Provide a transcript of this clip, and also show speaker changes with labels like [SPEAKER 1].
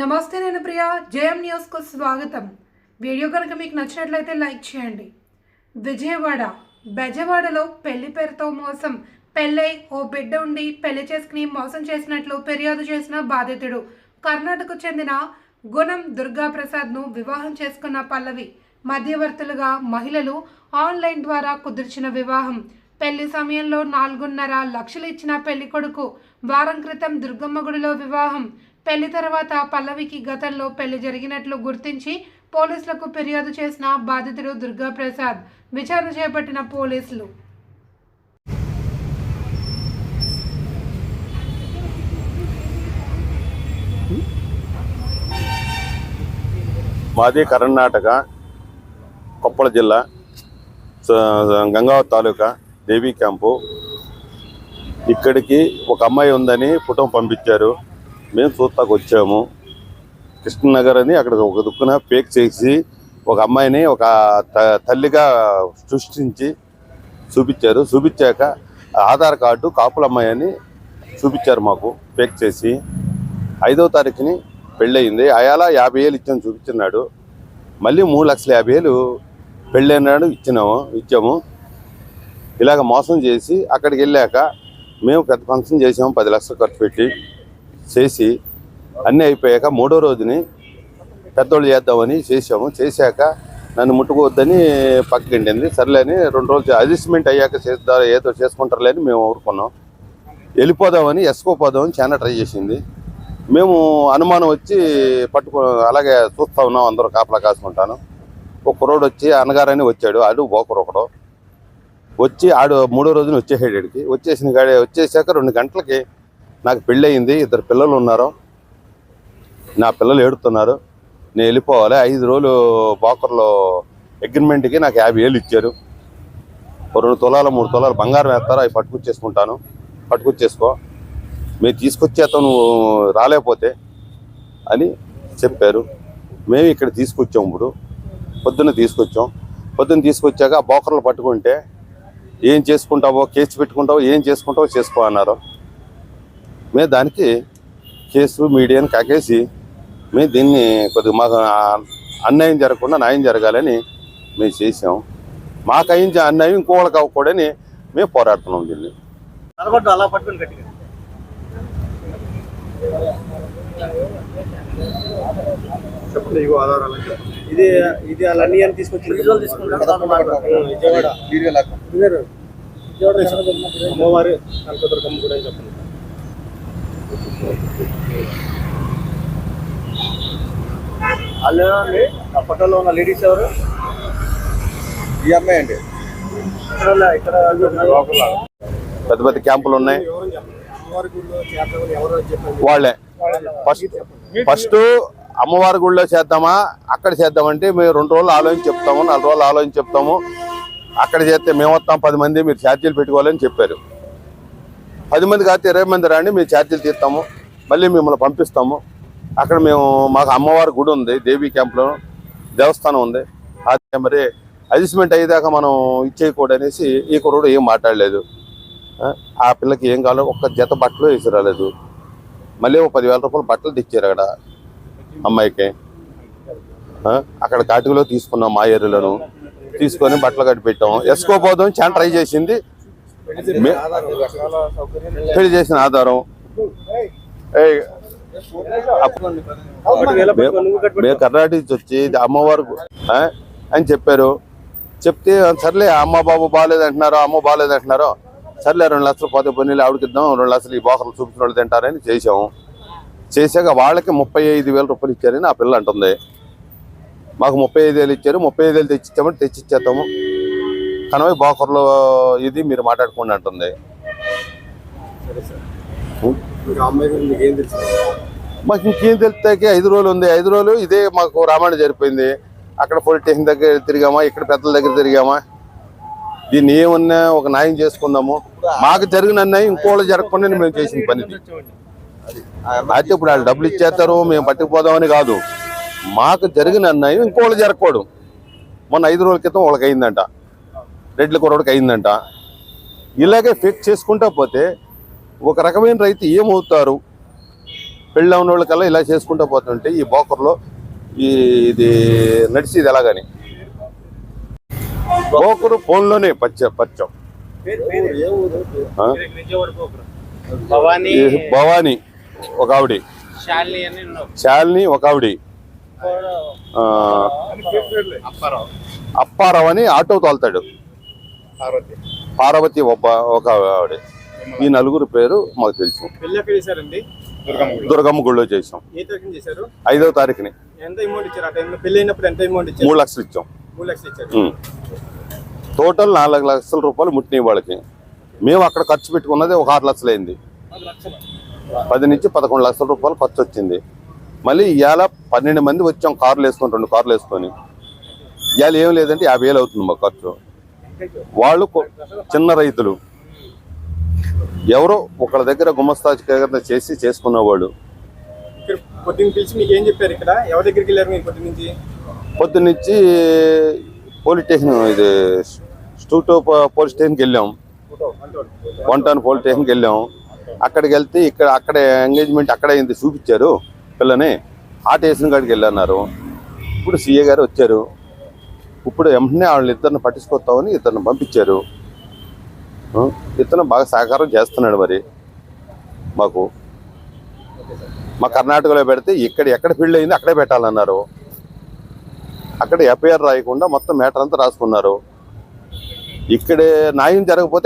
[SPEAKER 1] నమస్తే నేను ప్రియా జేఎం న్యూస్కు స్వాగతం. వీడియో కనుక మీకు నచ్చినట్లయితే లైక్ చేయండి. విజయవాడ బెజవాడలో పెళ్ళి పేరుతో మోసం పెళ్ళై ఓ బిడ్డ ఉండి పెళ్ళి చేసుకుని మోసం చేసినట్లు ఫిర్యాదు చేసిన బాధితుడు. కర్ణాటకకు చెందిన గుణం దుర్గా ప్రసాద్ను వివాహం చేసుకున్న పల్లవి మధ్యవర్తులుగా మహిళలు ఆన్లైన్ ద్వారా కుదిర్చిన వివాహం. పెళ్ళి సమయంలో నాలుగున్నర లక్షలు ఇచ్చిన పెళ్ళి కొడుకు. వారం క్రితం దుర్గమ్మ గుడిలో వివాహం. పెళ్ళి తర్వాత పల్లవికి గతంలో పెళ్ళి జరిగినట్లు గుర్తించి పోలీసులకు ఫిర్యాదు చేసిన బాధితుడు దుర్గా ప్రసాద్ విచారణ చేపట్టిన పోలీసులు.
[SPEAKER 2] మాది కర్ణాటక కొప్పల జిల్లా గంగావతి తాలూకా దేవీ క్యాంపు. ఇక్కడికి ఒక అమ్మాయి ఉందని కుటుంబం పంపించారు. మేము చూస్తాకు వచ్చాము. కృష్ణనగర్ అని అక్కడ ఒక దుక్కున పేక్ చేసి ఒక అమ్మాయిని ఒక త- తల్లిగా సృష్టించి చూపించారు. చూపించాక ఆధార్ కార్డు కాపుల అమ్మాయి అని చూపించారు మాకు పేక్ చేసి. ఐదో తారీఖుని పెళ్ళయింది. అయాల యాభై వేలు ఇచ్చాము చూపించున్నాడు మళ్ళీ మూడు లక్షల యాభై వేలు పెళ్ళైనాడు ఇచ్చినాము ఇచ్చాము. ఇలాగ మోసం చేసి అక్కడికి వెళ్ళాక మేము పెద్ద ఫంక్షన్ చేసాము పది లక్షలు ఖర్చు పెట్టి. చేసి అన్నీ అయిపోయాక మూడో రోజుని పెద్దోళ్ళు చేద్దామని చేసాము చేశాక నన్ను ముట్టుకోవద్దని పక్కకిండింది సర్లేని రెండు రోజులు అడ్జస్ట్మెంట్ అయ్యాక చేద్దా ఏదో చేసుకుంటారులే అని మేము ఊరుకున్నాం. వెళ్ళిపోదామని ఎసుకోపోదామని చాలా ట్రై చేసింది. మేము అనుమానం వచ్చి పట్టుకో అలాగే చూస్తా ఉన్నాం అందరూ కాపలా కాసుకుంటాను. ఒక కుర్రోడు వచ్చి అన్నగారని వచ్చాడు. ఆడు బోకరు ఒకడు. వచ్చి ఆడు మూడో రోజున వచ్చేసాడు ఇక్కడికి. వచ్చేసిన గాడి వచ్చేసాక రెండు గంటలకి నాకు పెళ్ళయింది ఇద్దరు పిల్లలు ఉన్నారు. నా పిల్లలు ఏడుతున్నారు. నేను వెళ్ళిపోవాలి. ఐదు రోజులు బోకర్లో అగ్రిమెంట్కి నాకు యాభై వేలు ఇచ్చారు. రెండు తులాలు మూడు తులాలు బంగారం వేస్తారు? అవి పట్టుకొచ్చేసుకుంటాను పట్టుకొచ్చేసుకో మేము తీసుకొచ్చేస్తాం నువ్వు రాలేకపోతే అని చెప్పారు. మేము ఇక్కడ తీసుకొచ్చాం ఇప్పుడు. పొద్దున్న తీసుకొచ్చాం. పొద్దున్న తీసుకొచ్చాక ఆ బోకర్లు పట్టుకుంటే ఏం చేసుకుంటావో కేసు పెట్టుకుంటావో ఏం చేసుకుంటావో చేసుకో అన్నారు. మేము దానికి కేసు మీడియాని కాకేసి మేము దీన్ని కొద్దిగా మాకు అన్యాయం జరగకుండా న్యాయం జరగాలని మేము చేసాం మాకు అయించే అన్యాయం ఇంకోళ్ళకి అవ్వకూడని మేము పోరాడుతున్నాం దీన్ని.
[SPEAKER 3] నలగొట్టు అలా పట్టుకుని గట్టిగా
[SPEAKER 4] చెప్పండి ఇగో ఆధారాలు
[SPEAKER 3] ఇది ఇది అలా అన్ని అని తీసుకొచ్చి విజయవాడ. అమ్మవారి కూడా చెప్పండి. వాళ్ళు ఎవరండి? ఆ ఫోటోలో ఉన్న లేడీస్ ఎవరు?
[SPEAKER 4] ఈ అమ్మాయి అండి.
[SPEAKER 3] ఇక్కడ ఇక్కడ
[SPEAKER 2] పెద్ద పెద్ద క్యాంపులు ఉన్నాయి.
[SPEAKER 3] గుడిలో
[SPEAKER 2] వాళ్ళే. ఫస్ట్ ఫస్ట్ అమ్మవారి గుళ్ళో చేద్దామా అక్కడ చేద్దామంటే మేము రెండు రోజులు ఆలోచించి చెప్తాము నాలుగు రోజులు ఆలోచించి చెప్తాము. అక్కడ చేస్తే మేము వస్తాం పది మంది మీరు ఛార్జీలు పెట్టుకోవాలని చెప్పారు. పది మంది కాకపోతే ఇరవై మంది రాండి మేము ఛార్జీలు తీస్తాము మళ్ళీ మిమ్మల్ని పంపిస్తాము. అక్కడ మేము మాకు అమ్మవారి గుడి ఉంది దేవీ క్యాంప్లో దేవస్థానం ఉంది. అది మరి అడ్జస్ట్మెంట్ అయ్యేదాకా మనం ఇచ్చేయకూడనేసి ఈ కుర్రుడు ఏం మాట్లాడలేదు. ఆ, పిల్లకి ఏం కావాలో ఒక్క జత బట్టలు వేసి రాలేదు మళ్ళీ ఒక పదివేల రూపాయలు బట్టలు తెచ్చారు అక్కడ అమ్మాయికి. అక్కడ కాటికలో తీసుకున్నాం మా ఏరియాలోను. తీసుకొని బట్టలు కట్టి పెట్టాం. ఎసుకోపోదాం చాలా ట్రై చేసింది. పెళ్ళి చేసిన ఆధారం. మేము కర్ణాటక నుంచి వచ్చి అమ్మవారు అని చెప్పారు. చెప్తే సర్లే అమ్మ బాబు బాగాలేదు అంటున్నారు అమ్మ బాగాలేదు అంటున్నారు. సర్లే రెండు లక్షలు పోతే పన్నీళ్ళు ఆవిడకి ఇద్దాం రెండు లక్షలు ఈ బోకర్లు చూపించిన వాళ్ళు తింటారని చేసాము చేశాక వాళ్ళకి ముప్పై ఐదు వేల రూపాయలు ఇచ్చారని ఆ పిల్ల అంటుంది. మాకు ముప్పై ఐదు వేలు ఇచ్చారు ముప్పై ఐదు వేలు తెచ్చిచ్చామంటే తెచ్చిచ్చేస్తాము కనవై బోకర్లో ఇది మీరు మాట్లాడుకోండి అంటుంది.
[SPEAKER 4] మీకు
[SPEAKER 2] ఇంకేం తెలుస్తాకి ఐదు రోజులు ఉంది. ఐదు రోజులు ఇదే మాకు రామాయణ జరిపోయింది అక్కడ పోలీస్ స్టేషన్ దగ్గర తిరిగామా? ఇక్కడ పెద్దల దగ్గర తిరిగామా? దీన్ని ఏమన్నా ఒక న్యాయం చేసుకుందాము? మాకు జరిగిన అన్యాయం ఇంకోళ్ళు జరగకుండా మేము చేసిన పని. అయితే ఇప్పుడు వాళ్ళు డబ్బులు ఇచ్చేస్తారు మేము పట్టుకుపోదామని కాదు. మాకు జరిగిన అన్యాయం ఇంకోళ్ళు జరగకూడదు. మొన్న ఐదు రోజుల క్రితం వాళ్ళకి అయిందంట. రెడ్ల కుర్రోడికి అయిందంట. ఇలాగే ఫిక్స్ చేసుకుంటా పోతే ఒక రకమైన రైతు ఏమవుతారు? పెళ్ళి ఉన్న వాళ్ళకల్లా ఇలా చేసుకుంటూ పోతుంటే ఈ బోకర్లో ఈ ఇది నడిచేది ఎలాగని? బోకరు ఫోన్లోనే పచ్చ పచ్చం?
[SPEAKER 3] భవానీ
[SPEAKER 2] ఒక ఆవిడ.
[SPEAKER 3] శాలిని
[SPEAKER 2] ఒక ఆవిడ.
[SPEAKER 3] అప్పారావు
[SPEAKER 2] అని ఆటో తోలుతాడు.
[SPEAKER 3] పార్వతి.
[SPEAKER 2] పార్వతి ఒక ఒక ఆవిడ. ఈ నలుగురు పేరు మాకు తెలుసు. దుర్గమ్మ గుళ్ళో. చేసాం ఐదవ తారీఖుని మూడు లక్షలు ఇచ్చాం. టోటల్ నాలుగు లక్షల రూపాయలు ముట్టినాయి వాళ్ళకి. మేము అక్కడ ఖర్చు పెట్టుకున్నది ఒక ఆరు లక్షలు అయింది.
[SPEAKER 3] పది
[SPEAKER 2] నుంచి పదకొండు లక్షల రూపాయలు ఖర్చు వచ్చింది. మళ్ళీ ఇవాళ పన్నెండు మంది వచ్చాం కార్లు వేసుకొని రెండు కార్లు వేసుకొని. ఇవాళ ఏం లేదంటే యాభై వేలు అవుతుంది మా ఖర్చు. వాళ్ళు చిన్న రైతులు. ఎవరో ఒకళ్ళ దగ్గర గుమస్తా కింద చేసి చేసుకున్నవాళ్ళు
[SPEAKER 3] పొద్దున్న పిలిచి మీకు ఏం చెప్పారు ఇక్కడ? ఎవరి దగ్గరికి వెళ్ళారు మీరు పొద్దున్న నుంచి?
[SPEAKER 2] పొద్దున్నుంచి పోలీస్ స్టేషన్ ఇది స్టూటో పోలీస్ స్టేషన్కి వెళ్ళాం. వన్ టౌన్ పోలీస్ స్టేషన్కి వెళ్ళాం. అక్కడికి వెళ్తే ఇక్కడ అక్కడ ఎంగేజ్మెంట్ అక్కడ అయింది చూపించారు పిల్లని. ఆ స్టేషన్ కాడికి వెళ్ళన్నారు. ఇప్పుడు సీఏ గారు వచ్చారు. ఇప్పుడు వెంటనే వాళ్ళని ఇద్దరిని పట్టించుకొస్తామని ఇద్దరిని పంపించారు. ఇతను బాగా సహకారం చేస్తున్నాడు మరి మాకు. మా కర్ణాటకలో పెడితే ఇక్కడ ఎక్కడ ఫీల్డ్ అయింది అక్కడే పెట్టాలన్నారు. అక్కడ ఎఫ్ఐఆర్ రాయకుండా మొత్తం మ్యాటర్ అంతా రాసుకున్నారు. ఇక్కడే న్యాయం జరగకపోతే